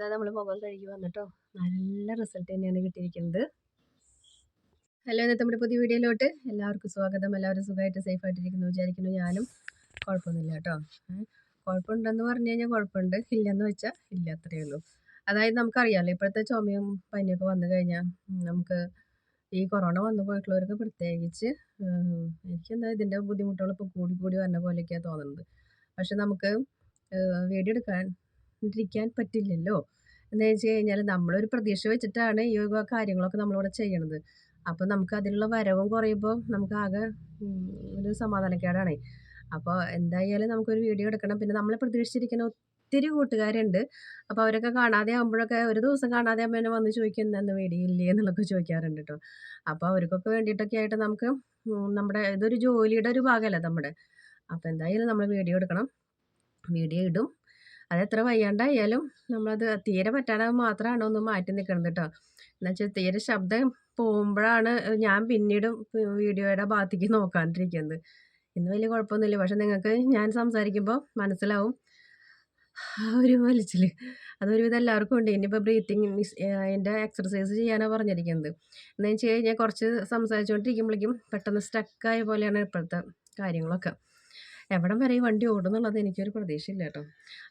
അതാ നമ്മൾ മുഖം കഴുകി വന്നിട്ടോ. നല്ല റിസൾട്ട് തന്നെയാണ് കിട്ടിയിരിക്കുന്നത്. ഹലോ ഇന്നത്തെ നമ്മുടെ പുതിയ വീഡിയോയിലോട്ട് എല്ലാവർക്കും സ്വാഗതം. എല്ലാവരും സുഖമായിട്ട് സേഫ് ആയിട്ടിരിക്കുന്നു വിചാരിക്കുന്നു ഞാനും. കുഴപ്പമൊന്നുമില്ല കേട്ടോ. കുഴപ്പമുണ്ടെന്ന് പറഞ്ഞു കഴിഞ്ഞാൽ കുഴപ്പമുണ്ട്. ഇല്ലെന്ന് വെച്ചാൽ ഇല്ല അത്രയേ ഉള്ളൂ. അതായത് നമുക്കറിയാമല്ലോ ഇപ്പോഴത്തെ ചുമയും പനിയൊക്കെ വന്നു കഴിഞ്ഞാൽ നമുക്ക് ഈ കൊറോണ വന്നു പോയിട്ടുള്ളവർക്ക് പ്രത്യേകിച്ച് എനിക്കെന്താ ഇതിന്റെ ബുദ്ധിമുട്ടുകൾ ഇപ്പോൾ കൂടി കൂടി വരുന്ന പോലെയൊക്കെയാണ് തോന്നുന്നത്. പക്ഷെ നമുക്ക് വീഡിയോ എടുക്കാൻ ഇരിക്കാൻ പറ്റില്ലല്ലോ. എന്ന് വെച്ച് കഴിഞ്ഞാൽ നമ്മളൊരു പ്രതീക്ഷ വെച്ചിട്ടാണ് ഈ കാര്യങ്ങളൊക്കെ നമ്മളിവിടെ ചെയ്യണത്. അപ്പോൾ നമുക്ക് അതിലുള്ള വരവും കുറയുമ്പോൾ നമുക്ക് ആകെ ഒരു സമാധാനക്കേടാണ്. അപ്പോൾ എന്തായാലും നമുക്കൊരു വീഡിയോ എടുക്കണം. പിന്നെ നമ്മളെ പ്രതീക്ഷിച്ചിരിക്കുന്ന ഒത്തിരി കൂട്ടുകാരുണ്ട്. അപ്പോൾ അവരൊക്കെ കാണാതെ ആകുമ്പോഴൊക്കെ ഒരു ദിവസം കാണാതെ ആകുമ്പോൾ എന്നെ വന്ന് ചോദിക്കുന്ന ഇന്ന് വീഡിയോ ഇല്ലേ എന്നുള്ളതൊക്കെ ചോദിക്കാറുണ്ട് കേട്ടോ അപ്പോൾ അവർക്കൊക്കെ വേണ്ടിയിട്ടൊക്കെ ആയിട്ട് നമുക്ക് നമ്മുടെ ഇതൊരു ജോലിയുടെ ഒരു ഭാഗമല്ല നമ്മുടെ. അപ്പോൾ എന്തായാലും നമ്മൾ വീഡിയോ എടുക്കണം. വീഡിയോ ഇടും. അത് എത്ര വയ്യാണ്ടായാലും നമ്മളത് തീരെ പറ്റാതെ മാത്രമാണ് ഒന്ന് മാറ്റി നിൽക്കുന്നത് കേട്ടോ എന്നുവെച്ചാൽ തീരെ ശബ്ദം പോകുമ്പോഴാണ് ഞാൻ പിന്നീടും വീഡിയോയുടെ ഭാഗത്തേക്ക് നോക്കാണ്ടിരിക്കുന്നത്. ഇന്ന് വലിയ കുഴപ്പമൊന്നുമില്ല. പക്ഷെ നിങ്ങൾക്ക് ഞാൻ സംസാരിക്കുമ്പോൾ മനസ്സിലാവും. ഒരു വലിച്ചിൽ അതൊരുവിധം എല്ലാവർക്കും ഉണ്ട്. ഇനിയിപ്പോൾ ബ്രീത്തിങ് അതിന്റെ എക്സർസൈസ് ചെയ്യാനാണ് പറഞ്ഞിരിക്കുന്നത്. എന്ന് വെച്ച് കഴിഞ്ഞാൽ കുറച്ച് സംസാരിച്ചുകൊണ്ടിരിക്കുമ്പോഴേക്കും പെട്ടെന്ന് സ്റ്റക്കായ പോലെയാണ് ഇപ്പോഴത്തെ കാര്യങ്ങളൊക്കെ. എവിടം വരെ ഈ വണ്ടി ഓടുന്നുള്ളത് എനിക്കൊരു പ്രതീക്ഷയില്ല കേട്ടോ.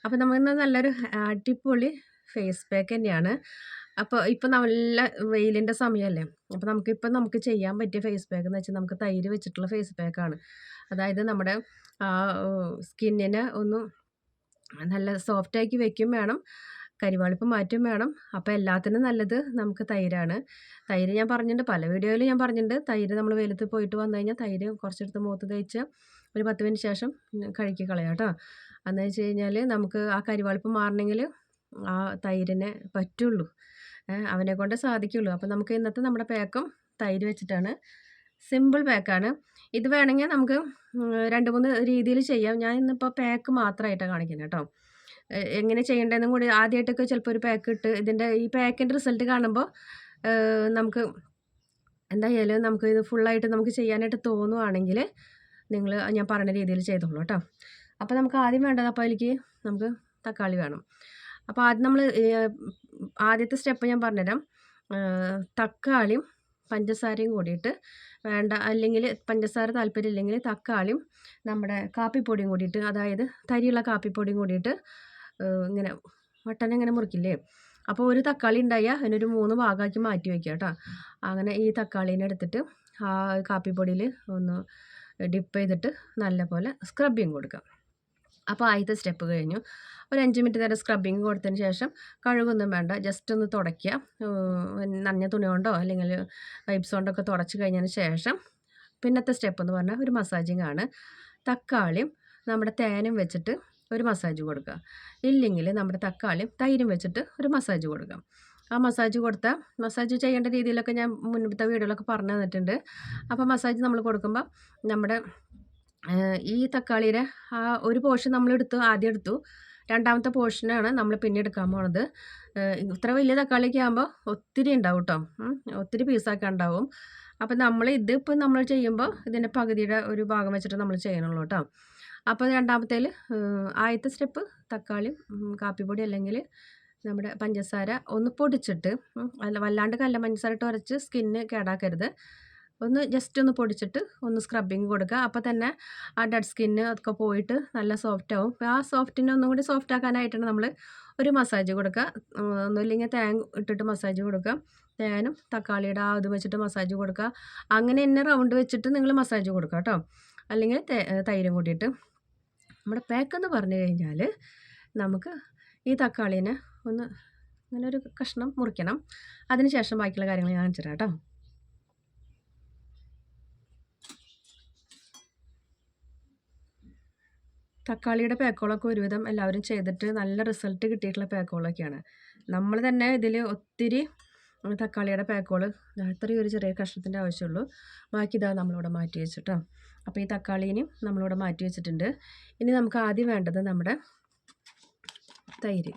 അപ്പോൾ നമുക്ക് നല്ലൊരു അടിപൊളി ഫേസ് പാക്ക് തന്നെയാണ്. അപ്പോൾ ഇപ്പം നല്ല വെയിലിന്റെ സമയമല്ലേ അപ്പോൾ നമുക്കിപ്പം നമുക്ക് ചെയ്യാൻ പറ്റിയ ഫേസ് പാക്ക് എന്ന് വെച്ചാൽ നമുക്ക് തൈര് വെച്ചിട്ടുള്ള ഫേസ് പാക്കാണ് അതായത് നമ്മുടെ സ്കിന്നിനെ ഒന്ന് നല്ല സോഫ്റ്റാക്കി വെക്കും വേണം. കരിവാളിപ്പ് മാറ്റും വേണം. അപ്പോൾ എല്ലാത്തിനും നല്ലത് നമുക്ക് തൈരാണ്. തൈര് ഞാൻ പറഞ്ഞിട്ടുണ്ട് പല വീഡിയോയിലും ഞാൻ പറഞ്ഞിട്ടുണ്ട്. തൈര് നമ്മൾ വെയിലത്ത് പോയിട്ട് വന്നു കഴിഞ്ഞാൽ തൈര് കുറച്ചെടുത്ത് മൂത്ത് തേച്ച് ഒരു പത്ത് മിനിറ്റ് ശേഷം കഴുകി കളയാം കേട്ടോ. എന്ന് വെച്ച് കഴിഞ്ഞാൽ നമുക്ക് ആ കരിവാളിപ്പ് മാറണമെങ്കിൽ ആ തൈരിനെ പറ്റുള്ളൂ. അവനെ കൊണ്ട് സാധിക്കുള്ളൂ. അപ്പോൾ നമുക്ക് ഇന്നത്തെ നമ്മുടെ പാക്കും തൈര് വെച്ചിട്ടാണ്. സിമ്പിൾ പാക്കാണ്. ഇത് വേണമെങ്കിൽ നമുക്ക് രണ്ട് മൂന്ന് രീതിയിൽ ചെയ്യാം. ഞാൻ ഇന്നിപ്പോൾ പാക്ക് മാത്രമായിട്ടാണ് കാണിക്കുന്നത് കേട്ടോ. എങ്ങനെ ചെയ്യേണ്ടതെന്നും കൂടി ആദ്യമായിട്ടൊക്കെ ചിലപ്പോൾ ഒരു പാക്ക് ഇട്ട് ഇതിന്റെ ഈ പാക്കിന്റെ റിസൾട്ട് കാണുമ്പോൾ നമുക്ക് എന്തായാലും നമുക്ക് ഇത് ഫുള്ളായിട്ട് നമുക്ക് ചെയ്യാനായിട്ട് തോന്നുവാണെങ്കിൽ നിങ്ങൾ ഞാൻ പറഞ്ഞ രീതിയിൽ ചെയ്തോളൂ കേട്ടോ. അപ്പോൾ നമുക്ക് ആദ്യം വേണ്ടത് അപ്പോൾ അതിലേക്ക് നമുക്ക് തക്കാളി വേണം. അപ്പോൾ ആദ്യം നമ്മൾ ആദ്യത്തെ സ്റ്റെപ്പ് ഞാൻ പറഞ്ഞുതരാം. തക്കാളിയും പഞ്ചസാരയും കൂടിയിട്ട് വേണ്ട അല്ലെങ്കിൽ പഞ്ചസാര താല്പര്യം ഇല്ലെങ്കിൽ തക്കാളിയും നമ്മുടെ കാപ്പിപ്പൊടിയും കൂടിയിട്ട് അതായത് തരിയുള്ള കാപ്പിപ്പൊടിയും കൂടിയിട്ട് ഇങ്ങനെ വട്ടനെ ഇങ്ങനെ മുറിക്കില്ലേ? അപ്പോൾ ഒരു തക്കാളി ഉണ്ടായാൽ അതിനൊരു മൂന്ന് ഭാഗമാക്കി മാറ്റി വയ്ക്കുക കേട്ടോ. അങ്ങനെ ഈ തക്കാളീനെ എടുത്തിട്ട് ആ കാപ്പിപ്പൊടിയിൽ ഒന്ന് ഡിപ്പ് ചെയ്തിട്ട് നല്ലപോലെ സ്ക്രബിങ് കൊടുക്കാം. അപ്പോൾ ആദ്യത്തെ സ്റ്റെപ്പ് കഴിഞ്ഞു. ഒരു അഞ്ച് മിനിറ്റ് നേരം സ്ക്രബിങ് കൊടുത്തതിന് ശേഷം കഴുകൊന്നും വേണ്ട ജസ്റ്റ് ഒന്ന് തുടയ്ക്കുക. നനഞ്ഞ തുണി കൊണ്ടോ അല്ലെങ്കിൽ പൈപ്സ് കൊണ്ടൊക്കെ തുടച്ച് കഴിഞ്ഞതിന് ശേഷം പിന്നത്തെ സ്റ്റെപ്പ് എന്ന് പറഞ്ഞാൽ ഒരു മസാജിങ് ആണ്. തക്കാളിയും നമ്മുടെ തേനും വെച്ചിട്ട് ഒരു മസാജ് കൊടുക്കുക. ഇല്ലെങ്കിൽ നമ്മുടെ തക്കാളിയും തൈരും വെച്ചിട്ട് ഒരു മസാജ് കൊടുക്കാം. ആ മസാജ് കൊടുത്താൽ മസാജ് ചെയ്യേണ്ട രീതിയിലൊക്കെ ഞാൻ മുൻപത്തെ വീഡിയോയിലൊക്കെ പറഞ്ഞു തന്നിട്ടുണ്ട്. അപ്പോൾ മസാജ് നമ്മൾ കൊടുക്കുമ്പോൾ നമ്മുടെ ഈ തക്കാളിയുടെ ആ ഒരു പോർഷൻ നമ്മൾ എടുത്തു ആദ്യം എടുത്തു. രണ്ടാമത്തെ പോർഷനാണ് നമ്മൾ പിന്നെ എടുക്കാൻ പോണത്. ഇത്ര വലിയ തക്കാളിയൊക്കെ ആകുമ്പോൾ ഒത്തിരി ഉണ്ടാവും കേട്ടോ ഒത്തിരി പീസൊക്കെ ഉണ്ടാവും. അപ്പോൾ നമ്മൾ ഇത് ഇപ്പോൾ നമ്മൾ ചെയ്യുമ്പോൾ ഇതിന്റെ പകുതിയുടെ ഒരു ഭാഗം വെച്ചിട്ട് നമ്മൾ ചെയ്യണുള്ളൂ കേട്ടോ അപ്പോൾ രണ്ടാമത്തേൽ ആദ്യത്തെ സ്റ്റെപ്പ് തക്കാളി കാപ്പിപ്പൊടി അല്ലെങ്കിൽ നമ്മുടെ പഞ്ചസാര ഒന്ന് പൊടിച്ചിട്ട് അല്ല വല്ലാണ്ട് കല്ല പഞ്ചസാര ഇട്ട് ഉരച്ച് സ്കിന്ന് കേടാക്കരുത്. ഒന്ന് ജസ്റ്റ് ഒന്ന് പൊടിച്ചിട്ട് ഒന്ന് സ്ക്രബിങ് കൊടുക്കുക. അപ്പോൾ തന്നെ ആ ഡെഡ് സ്കിന്ന് ഒക്കെ പോയിട്ട് നല്ല സോഫ്റ്റ് ആവും. ആ സോഫ്റ്റിനെ ഒന്നും കൂടി സോഫ്റ്റ് ആക്കാനായിട്ടാണ് നമ്മൾ ഒരു മസാജ് കൊടുക്കുക. ഒന്നുമില്ലെങ്കിൽ തേങ്ങ ഇട്ടിട്ട് മസാജ് കൊടുക്കുക. തേനും തക്കാളിയുടെ ആ ഇത് വെച്ചിട്ട് മസാജ് കൊടുക്കുക. അങ്ങനെ തന്നെ റൗണ്ട് വെച്ചിട്ട് നിങ്ങൾ മസാജ് കൊടുക്കുക കേട്ടോ. അല്ലെങ്കിൽ തൈരും കൂട്ടിയിട്ട് നമ്മുടെ പാക്കെന്ന് പറഞ്ഞു കഴിഞ്ഞാൽ നമുക്ക് ഈ തക്കാളീനെ ഒന്ന് അങ്ങനെ ഒരു കഷ്ണം മുറിക്കണം. അതിന് ശേഷം ബാക്കിയുള്ള കാര്യങ്ങൾ ഞാൻ കാണിച്ചു കേട്ടോ. തക്കാളിയുടെ പേക്കോളൊക്കെ ഒരുവിധം എല്ലാവരും ചെയ്തിട്ട് നല്ല റിസൾട്ട് കിട്ടിയിട്ടുള്ള പേക്കോളൊക്കെയാണ് നമ്മൾ തന്നെ ഇതിൽ ഒത്തിരി തക്കാളിയുടെ പാക്കുകൾ അത്രയും ഒരു ചെറിയ കഷ്ണത്തിന്റെ ആവശ്യമുള്ളൂ. ബാക്കി ഇതാ നമ്മളിവിടെ മാറ്റി വെച്ചിട്ടോ. അപ്പോൾ ഈ തക്കാളീനും നമ്മളിവിടെ മാറ്റി വെച്ചിട്ടുണ്ട്. ഇനി നമുക്ക് ആദ്യം വേണ്ടത് നമ്മുടെ തൈര്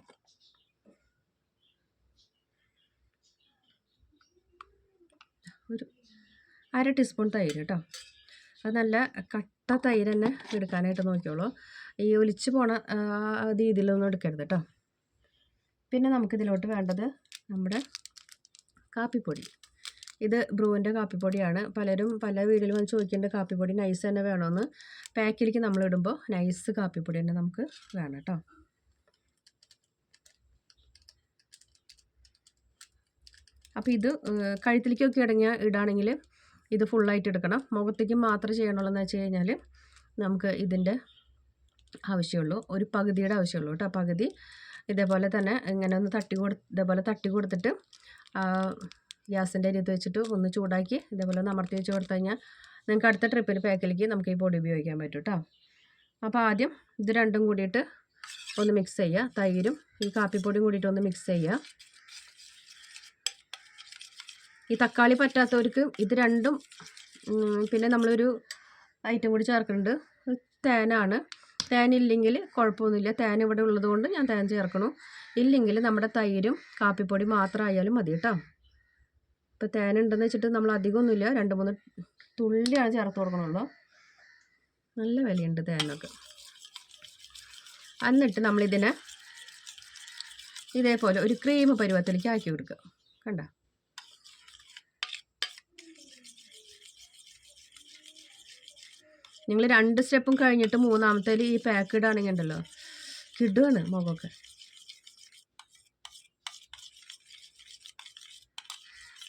ഒരു അര ടീസ്പൂൺ തൈര് കേട്ടോ. അത് നല്ല കട്ട തൈര് തന്നെ എടുക്കാനായിട്ട് നോക്കിയോളൂ. ഈ ഒലിച്ച് പോണ രീതിയിലൊന്നും എടുക്കരുത് കേട്ടോ. പിന്നെ നമുക്കിതിലോട്ട് വേണ്ടത് നമ്മുടെ കാപ്പിപ്പൊടി. ഇത് ബ്രൂവിന്റെ കാപ്പിപ്പൊടിയാണ്. പലരും പല വീടുകളിൽ വന്ന് ചോദിക്കേണ്ട കാപ്പിപ്പൊടി നൈസ് തന്നെ വേണമെന്ന് പാക്കിലേക്ക് നമ്മളിടുമ്പോൾ നൈസ് കാപ്പിപ്പൊടി തന്നെ നമുക്ക് വേണം കേട്ടോ. അപ്പോൾ ഇത് കഴുത്തിലേക്കൊക്കെ ഇടങ്ങിയ ഇടാണെങ്കിൽ ഇത് ഫുള്ളായിട്ട് എടുക്കണം. മുഖത്തേക്ക് മാത്രം ചെയ്യണുള്ളൂ എന്ന് വെച്ച് കഴിഞ്ഞാൽ നമുക്ക് ഇതിന്റെ ആവശ്യമുള്ളൂ. ഒരു പകുതിയുടെ ആവശ്യമുള്ളൂ കേട്ടോ. പകുതി ഇതേപോലെ തന്നെ ഇങ്ങനെ ഒന്ന് തട്ടി കൊടു ഇതേപോലെ തട്ടി കൊടുത്തിട്ട് ഗ്യാസിന്റെ അരിത്ത് വെച്ചിട്ട് ഒന്ന് ചൂടാക്കി ഇതേപോലെ ഒന്ന് അമർത്തി വെച്ച് കൊടുത്തു കഴിഞ്ഞാൽ നിങ്ങൾക്ക് അടുത്ത ട്രിപ്പിന് പാക്കിലേക്ക് നമുക്ക് ഈ പൊടി ഉപയോഗിക്കാൻ പറ്റും കേട്ടോ. അപ്പോൾ ആദ്യം ഇത് രണ്ടും കൂടിയിട്ട് ഒന്ന് മിക്സ് ചെയ്യുക. തൈരും ഈ കാപ്പിപ്പൊടിയും കൂടിയിട്ട് ഒന്ന് മിക്സ് ചെയ്യുക. ഈ തക്കാളി പറ്റാത്തവർക്ക് ഇത് രണ്ടും പിന്നെ നമ്മളൊരു ഐറ്റം കൂടി ചേർക്കുന്നുണ്ട്. തേനാണ്. തേൻ ഇല്ലെങ്കിൽ കുഴപ്പമൊന്നുമില്ല. തേൻ ഇവിടെ ഉള്ളതുകൊണ്ട് ഞാൻ തേൻ ചേർക്കണു ഇല്ലെങ്കിൽ നമ്മുടെ തൈരും കാപ്പിപ്പൊടി മാത്രമായാലും മതി കേട്ടോ. ഇപ്പോൾ തേൻ ഉണ്ടെന്ന് വെച്ചിട്ട് നമ്മൾ അധികമൊന്നുമില്ല. രണ്ട് മൂന്ന് തുള്ളിയാണ് ചേർത്ത് കൊടുക്കണുള്ളൂ. നല്ല വിലയുണ്ട് തേനൊക്കെ. എന്നിട്ട് നമ്മളിതിനെ ഇതേപോലെ ഒരു ക്രീം പരുവത്തിലേക്ക് ആക്കി കൊടുക്കുക. കണ്ട? നിങ്ങൾ രണ്ട് സ്റ്റെപ്പും കഴിഞ്ഞിട്ട് മൂന്നാമത്തേൽ ഈ പാക്ക് ഇടുകയാണെങ്കിൽ ഉണ്ടല്ലോ കിടുകയാണ് മുഖമൊക്കെ.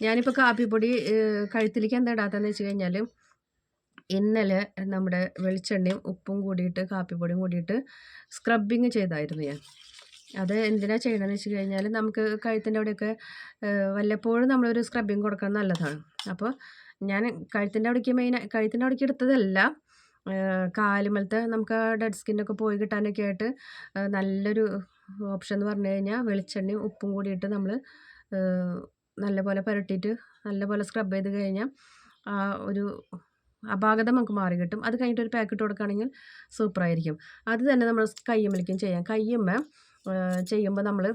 ഞാനിപ്പോൾ കാപ്പിപ്പൊടി കഴുത്തിലേക്ക് എന്താ ഇടാത്തതെന്ന് വെച്ച് കഴിഞ്ഞാൽ ഇന്നലെ നമ്മുടെ വെളിച്ചെണ്ണയും ഉപ്പും കൂടിയിട്ട് കാപ്പിപ്പൊടിയും കൂടിയിട്ട് സ്ക്രബിങ് ചെയ്തായിരുന്നു ഞാൻ. അത് എന്തിനാ ചെയ്യണമെന്ന് വെച്ച് കഴിഞ്ഞാൽ നമുക്ക് കഴുത്തിന്റെ അവിടെയൊക്കെ വല്ലപ്പോഴും നമ്മളൊരു സ്ക്രബിങ് കൊടുക്കാൻ നല്ലതാണ്. അപ്പോൾ ഞാൻ കഴുത്തിന്റെ അവിടേക്ക് മെയിൻ കഴുത്തിന്റെ അവിടേക്ക് എടുത്തതല്ല കാലുമലത്തെ നമുക്ക് ഡെഡ് സ്കിന്നൊക്കെ പോയി കിട്ടാനൊക്കെ ആയിട്ട് നല്ലൊരു ഓപ്ഷൻ എന്ന് പറഞ്ഞു കഴിഞ്ഞാൽ വെളിച്ചെണ്ണയും ഉപ്പും കൂടിയിട്ട് നമ്മൾ നല്ലപോലെ പുരട്ടിയിട്ട് നല്ലപോലെ സ്ക്രബ് ചെയ്ത് കഴിഞ്ഞാൽ ആ ഒരു അപാകത നമുക്ക് മാറി കിട്ടും. അത് കഴിഞ്ഞിട്ട് ഒരു പാക്കറ്റ് കൊടുക്കുകയാണെങ്കിൽ സൂപ്പറായിരിക്കും അത് തന്നെ നമ്മൾ കയ്യുമ്മലേക്കും ചെയ്യാം. കയ്യുമ്മ ചെയ്യുമ്പോൾ നമ്മൾ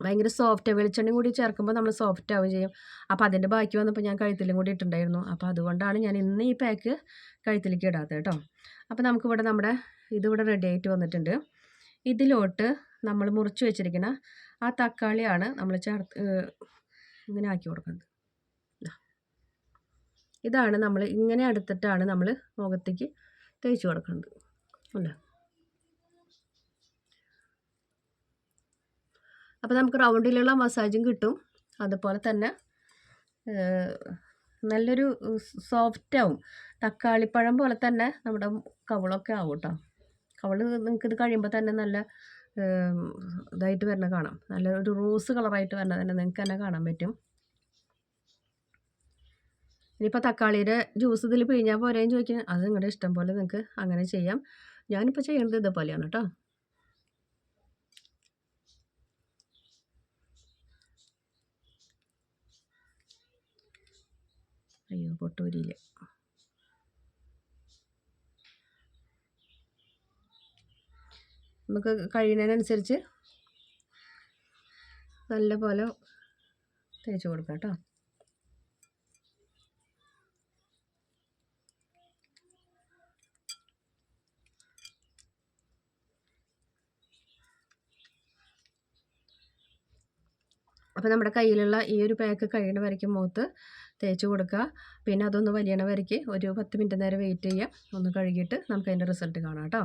ഭയങ്കര സോഫ്റ്റ് വെളിച്ചെണ്ണയും കൂടി ചേർക്കുമ്പോൾ നമ്മൾ സോഫ്റ്റ് ആവുകയും ചെയ്യും. അപ്പോൾ അതിന്റെ ബാക്കി വന്നപ്പോൾ ഞാൻ കഴുത്തിലും കൂടി ഇട്ടുണ്ടായിരുന്നു അപ്പോൾ അതുകൊണ്ടാണ് ഞാൻ ഇന്ന് ഈ പാക്ക് കഴുത്തിലേക്ക് ഇടാത്തത് കേട്ടോ. അപ്പോൾ നമുക്കിവിടെ നമ്മുടെ ഇതിവിടെ റെഡി ആയിട്ട് വന്നിട്ടുണ്ട്. ഇതിലോട്ട് നമ്മൾ മുറിച്ച് വെച്ചിരിക്കുന്ന ആ തക്കാളിയാണ് നമ്മൾ ചേർത്ത് ഇങ്ങനെ ആക്കി കൊടുക്കുന്നത്. ഇതാണ് നമ്മൾ ഇങ്ങനെ എടുത്തിട്ടാണ് നമ്മൾ മുഖത്തേക്ക് തേച്ച് കൊടുക്കുന്നത്. അല്ലേ? അപ്പോൾ നമുക്ക് റൗണ്ടിലുള്ള മസാജും കിട്ടും. അതുപോലെ തന്നെ നല്ലൊരു സോഫ്റ്റ് ആവും തക്കാളിപ്പഴം പോലെ തന്നെ നമ്മുടെ കവളൊക്കെ ആവും കേട്ടോ. കവൾ നിങ്ങൾക്ക് ഇത് കഴിയുമ്പോൾ തന്നെ നല്ല ഇതായിട്ട് വരുന്ന കാണാം. നല്ല ഒരു റോസ് കളറായിട്ട് വരുന്നത് തന്നെ നിങ്ങൾക്ക് തന്നെ കാണാൻ പറ്റും. ഇനിയിപ്പോൾ തക്കാളിയുടെ ജ്യൂസ് ഇതിൽ പിഴിഞ്ഞാൽ പോരെയും ചോദിക്കുന്നത് അത് നിങ്ങളുടെ ഇഷ്ടം പോലെ നിങ്ങൾക്ക് അങ്ങനെ ചെയ്യാം. ഞാനിപ്പോൾ ചെയ്യുന്നത് ഇതുപോലെയാണ് കേട്ടോ. അയ്യോ പൊട്ടൂരിയില്ല നമുക്ക് കഴിയുന്നതിനനുസരിച്ച് നല്ല പോലെ തേച്ച് കൊടുക്കാം കേട്ടോ. അപ്പോൾ നമ്മുടെ കയ്യിലുള്ള ഈ ഒരു പാക്ക് കഴിയണ വരയ്ക്കും മുഖത്ത് തേച്ച് കൊടുക്കുക. പിന്നെ അതൊന്ന് വലിയണ വരയ്ക്ക് ഒരു പത്ത് മിനിറ്റ് നേരം വെയിറ്റ് ചെയ്യുക ഒന്ന് കഴുകിയിട്ട് നമുക്ക് അതിന്റെ റിസൾട്ട് കാണാം കേട്ടോ.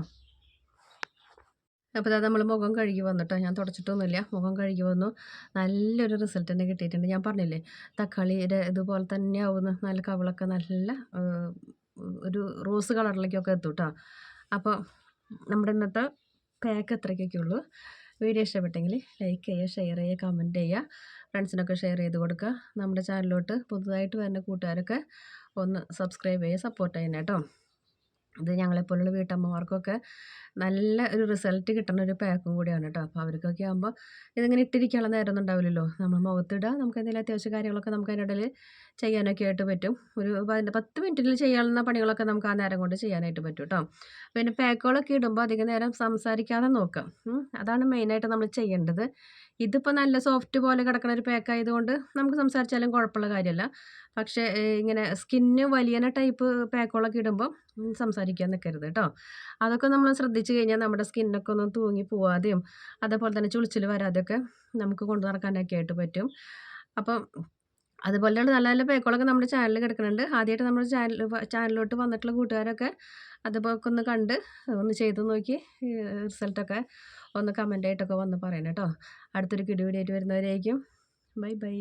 അപ്പോൾ അതായത് നമ്മൾ മുഖം കഴുകി വന്നിട്ടോ ഞാൻ തുടച്ചിട്ടൊന്നുമില്ല. മുഖം കഴുകി വന്നു. നല്ലൊരു റിസൾട്ട് തന്നെ കിട്ടിയിട്ടുണ്ട്. ഞാൻ പറഞ്ഞില്ലേ തക്കാളിയുടെ ഇതുപോലെ തന്നെ ആവുന്ന. നല്ല കവളൊക്കെ നല്ല ഒരു റോസ് കളറിലേക്കൊക്കെ എത്തും കേട്ടോ അപ്പോൾ നമ്മുടെ ഇന്നത്തെ പാക്ക് എത്രയ്ക്കൊക്കെ ഉള്ളൂ. വീഡിയോ ഇഷ്ടപ്പെട്ടെങ്കിൽ ലൈക്ക് ചെയ്യുക ഷെയർ ചെയ്യുക കമന്റ് ചെയ്യുക. ഫ്രണ്ട്സിനൊക്കെ ഷെയർ ചെയ്ത് കൊടുക്കുക. നമ്മുടെ ചാനലിലോട്ട് പുതുതായിട്ട് വരുന്ന കൂട്ടുകാരൊക്കെ ഒന്ന് സബ്സ്ക്രൈബ് ചെയ്യുക സപ്പോർട്ട് ചെയ്യണം കേട്ടോ. ഇത് ഞങ്ങളെപ്പോലുള്ള വീട്ടമ്മമാർക്കൊക്കെ നല്ല ഒരു റിസൾട്ട് കിട്ടുന്ന ഒരു പാക്കും കൂടിയാണ് കേട്ടോ അപ്പോൾ അവർക്കൊക്കെ ആകുമ്പോൾ ഇതിങ്ങനെ ഇട്ടിരിക്കാനുള്ള നേരമൊന്നും ഉണ്ടാവില്ലല്ലോ. നമ്മൾ മുഖത്തിടുക നമുക്ക് എന്തെങ്കിലും അത്യാവശ്യ കാര്യങ്ങളൊക്കെ നമുക്ക് അതിന്റെ ഇടയിൽ ചെയ്യാനൊക്കെ ആയിട്ട് പറ്റും. ഒരു പത്ത് മിനിറ്റിൽ ചെയ്യാവുന്ന പണികളൊക്കെ നമുക്ക് ആ നേരം കൊണ്ട് ചെയ്യാനായിട്ട് പറ്റും കേട്ടോ പിന്നെ പാക്കുകളൊക്കെ ഇടുമ്പോൾ അധികം നേരം സംസാരിക്കാതെ നോക്കാം. അതാണ് മെയിനായിട്ട് നമ്മൾ ചെയ്യേണ്ടത്. ഇതിപ്പോൾ നല്ല സോഫ്റ്റ് പോലെ കിടക്കുന്ന ഒരു പാക്കായതുകൊണ്ട് നമുക്ക് സംസാരിച്ചാലും കുഴപ്പമുള്ള കാര്യമല്ല. പക്ഷേ ഇങ്ങനെ സ്കിന്ന് വലിയന ടൈപ്പ് പാക്കുകളൊക്കെ ഇടുമ്പോൾ സംസാരിക്കാൻ നിൽക്കരുത് കേട്ടോ അതൊക്കെ നമ്മൾ ശ്രദ്ധിച്ചു കഴിഞ്ഞാൽ നമ്മുടെ സ്കിന്നൊക്കെ ഒന്ന് തൂങ്ങി പോവാതെയും അതേപോലെ തന്നെ ചുളിച്ചിൽ വരാതെയൊക്കെ നമുക്ക് കൊണ്ടു നടക്കാനൊക്കെ ആയിട്ട് പറ്റും. അപ്പം അതുപോലെയുള്ള നല്ല നല്ല പേക്കുകളൊക്കെ നമ്മുടെ ചാനലിൽ കിടക്കുന്നുണ്ട്. ആദ്യമായിട്ട് നമ്മുടെ ചാനൽ ചാനലിലോട്ട് വന്നിട്ടുള്ള കൂട്ടുകാരൊക്കെ അതുപോലെ ഒന്ന് കണ്ട് ഒന്ന് ചെയ്ത് നോക്കി റിസൾട്ടൊക്കെ ഒന്ന് കമന്റ് ആയിട്ടൊക്കെ വന്ന് പറയണം കേട്ടോ അടുത്തൊരു കിടി വീഡിയോ ആയിട്ട് വരുന്നവരായിരിക്കും ബൈ ബൈ.